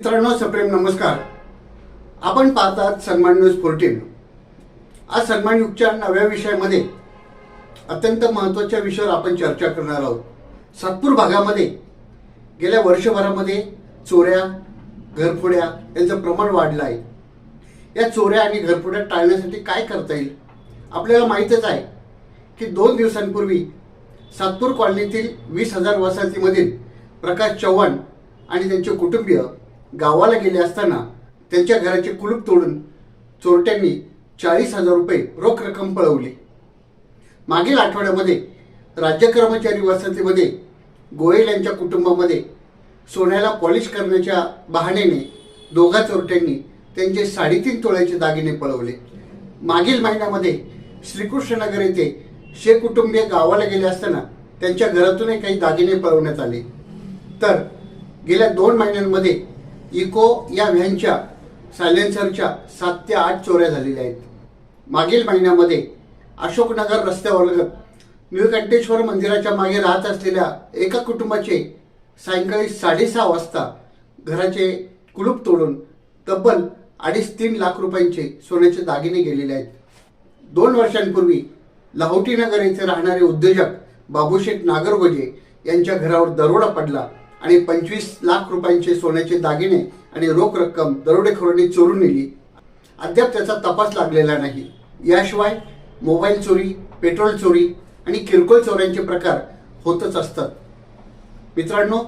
मित्रांनो सप्रेम नमस्कार. आपण पाहतात सन्मान न्यूज फोर्टीन आज सन्मान युगच्या नव्या विषयामध्ये अत्यंत महत्त्वाच्या विषयावर आपण चर्चा करणार आहोत. सातपूर भागामध्ये गेल्या वर्षभरामध्ये चोऱ्या घरफोड्या यांचं प्रमाण वाढलं आहे. या चोऱ्या आणि घरफोड्या टाळण्यासाठी काय करता येईल? आपल्याला माहीतच आहे की दोन दिवसांपूर्वी सातपूर कॉलनीतील वीस हजार वसाहतीमधील प्रकाश चव्हाण आणि त्यांचे कुटुंबीय गावाला गेले असताना त्यांच्या घराचे कुलूप तोडून चोरट्यांनी चाळीस हजार रुपये रोख रक्कम पळवली. मागील आठवड्यामध्ये राज्य कर्मचारी वसंतीमध्ये गोयल यांच्या कुटुंबामध्ये सोन्याला पॉलिश करण्याच्या बहाण्याने दोघा चोरट्यांनी त्यांचे साडेतीन तोळ्याचे दागिने पळवले. मागील महिन्यामध्ये श्रीकृष्णनगर येथे शे कुटुंबीय गावाला गेले असताना त्यांच्या घरातूनही काही दागिने पळवण्यात आले. तर गेल्या दोन महिन्यांमध्ये इको या व्हॅनच्या सायलेन्सरच्या सात ते आठ चोऱ्या झालेल्या आहेत. मागील महिन्यामध्ये अशोकनगर रस्त्यावर निळकंठेश्वर मंदिराच्या मागे राहत असलेल्या एका कुटुंबाचे सायंकाळी साडेसहा वाजता घराचे कुलूप तोडून तब्बल अडीच तीन लाख रुपयांचे सोन्याचे दागिने गेलेले आहेत. दोन वर्षांपूर्वी लाहोटीनगर येथे राहणारे उद्योजक बाबूशेठ नागरगोजे यांच्या घरावर दरोडा पडला आणि पंचवीस लाख रुपयांचे सोन्याचे दागिने आणि रोख रक्कम दरोडेखोरांनी चोरून नेली. अद्याप त्याचा तपास लागलेला नाही. याशिवाय मोबाईल चोरी पेट्रोल चोरी आणि किरकोळ चोऱ्यांचे प्रकार होतच असतात. मित्रांनो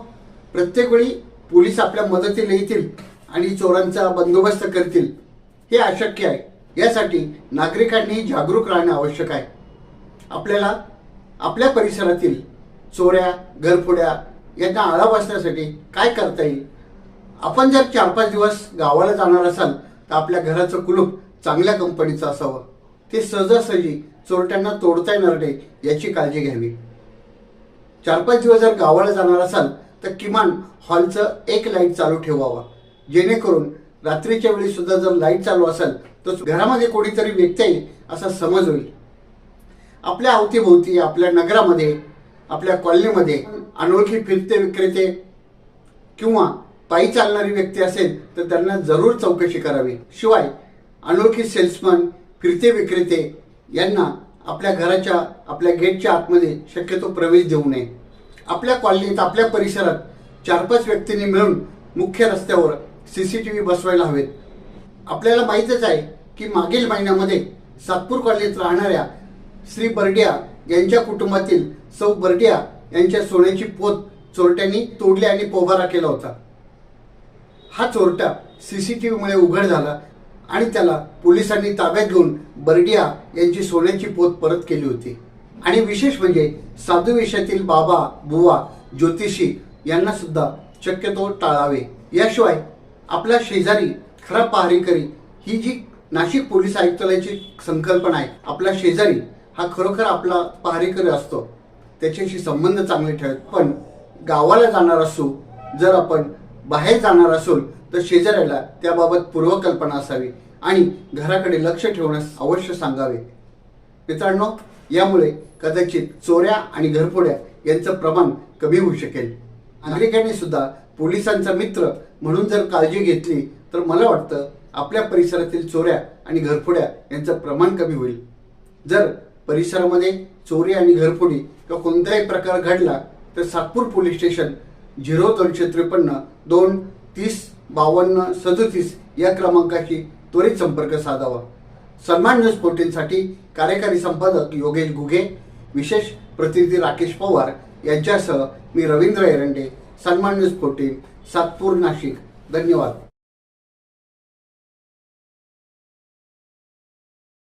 प्रत्येक वेळी पोलीस आपल्या मदतीला येतील आणि चोरांचा बंदोबस्त करतील हे अशक्य आहे. यासाठी नागरिकांनी जागरूक राहणे आवश्यक आहे. आपल्याला आपल्या परिसरातील चोऱ्या घरफोड्या यांना आळा बसण्यासाठी काय करता येईल? आपण जर चार पाच दिवस गावाला जाणार असाल तर आपल्या घराचं कुलूप चांगल्या कंपनीचं असावं. ते सहजासहजी चोरट्यांना तोडता येणार नाही याची काळजी घ्यावी. चार पाच दिवस जर गावाला जाणार असाल तर किमान हॉलचं एक लाइट चालू ठेवावा. जेणेकरून रात्रीच्या वेळी सुद्धा जर लाइट चालू असेल तर घरामध्ये कोणीतरी व्यक्ती येईल असा समज होईल. आपल्या अवतीभोवती आपल्या नगरामध्ये आपल्या कॉलनीमध्ये अनोळखी फिरते विक्रेते किंवा पायी चालणारी व्यक्ती असेल तर त्यांना जरूर चौकशी करावी. शिवाय अनोळखी सेल्समन फिरते विक्रेते यांना आपल्या घराच्या आपल्या गेटच्या आतमध्ये शक्यतो प्रवेश देऊ नये. आपल्या कॉलनीत आपल्या परिसरात चार पाच व्यक्तींनी मिळून मुख्य रस्त्यावर सी सी टी व्ही बसवायला हवेत. आपल्याला माहीतच आहे की मागील महिन्यामध्ये सातपूर कॉलनीत राहणाऱ्या श्री बर्डिया यांच्या कुटुंबातील सौ बर्डिया यांच्या सोन्याची पोत चोरट्यांनी तोडली आणि पोबारा केला होता. हा चोरटा व्हीमुळे उघड झाला आणि त्याला पोलिसांनी ताब्यात घेऊन बर्डिया यांची सोन्याची पोत परत केली होती. आणि विशेष म्हणजे साधू वेशातील बाबा बुवा ज्योतिषी यांना सुद्धा शक्यतो टाळावे. याशिवाय आपला शेजारी खरा पहारेकरी ही जी नाशिक पोलीस आयुक्तालयाची संकल्पना आहे आपला शेजारी हा खरोखर आपला पहारेकरी असतो. त्याच्याशी संबंध चांगले ठेवत. पण गावाला जाणार असू जर आपण बाहेर जाणार असू तर शेजाऱ्याला त्याबाबत पूर्वकल्पना असावी आणि घराकडे लक्ष ठेवण्यास अवश्य सांगावे. मित्रांनो यामुळे कदाचित चोऱ्या आणि घरफोड्या यांचं प्रमाण कमी होऊ शकेल. नागरिकांनी सुद्धा पोलिसांचा मित्र म्हणून जर काळजी घेतली तर मला वाटतं आपल्या परिसरातील चोऱ्या आणि घरफोड्या यांचं प्रमाण कमी होईल. जर परिसरामध्ये चोरी आणि घरफोडी किंवा कोणताही प्रकार घडला तर सातपूर पोलीस स्टेशन झिरो दोनशे त्रेपन्न दोन तीस बावन्न सदतीस या क्रमांकाशी त्वरित संपर्क साधावा. सन्मान न्यूज फोर्टीनसाठी कार्यकारी संपादक योगेश घुगे विशेष प्रतिनिधी राकेश पवार यांच्यासह मी रवींद्र एरंडे. सन्मान न्यूज फोर्टीन सातपूर नाशिक. धन्यवाद.